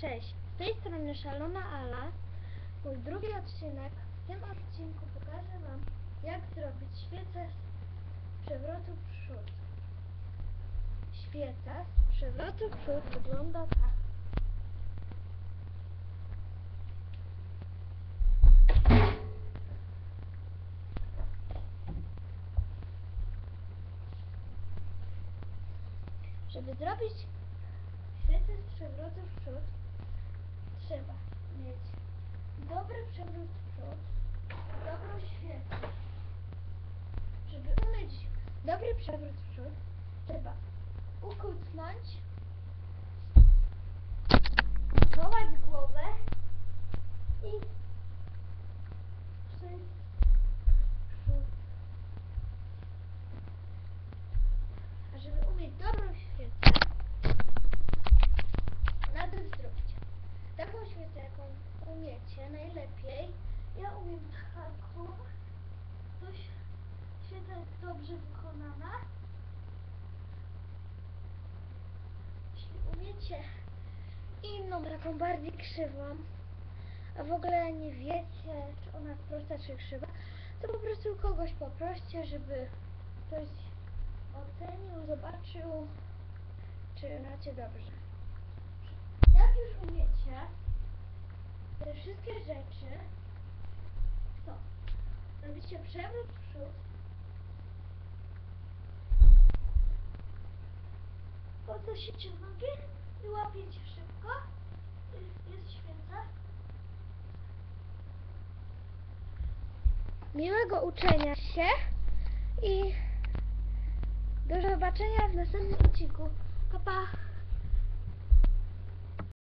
Cześć, z tej strony Szalona Ala. Mój drugi odcinek. W tym odcinku pokażę Wam, jak zrobić świecę z przewrotu w przód. Świeca z przewrotu w przód wygląda tak. Żeby zrobić świecę z przewrotu w przód, trzeba mieć dobry przewrót w przód, dobrą świecę. Żeby umieć dobry przewrót w przód, trzeba ukucnąć, chować głowę i przód. A żeby umieć dobrą świecę, najpierw zróbcie taką świecę, jaką umiecie, najlepiej. Ja umiem taką. To ś- świeca jest dobrze wykonana. Jeśli umiecie inną, taką bardziej krzywą, a w ogóle nie wiecie, czy ona jest prosta, czy krzywa, to po prostu kogoś poproście, żeby ktoś ocenił, zobaczył, czy macie dobrze. Jak już umiecie te wszystkie rzeczy, to robicie przewrót w przód, podnosicie nogi i łapiecie szybko. Jest- Jest świeca. Miłego uczenia się i do zobaczenia w następnym odcinku. Pa, pa.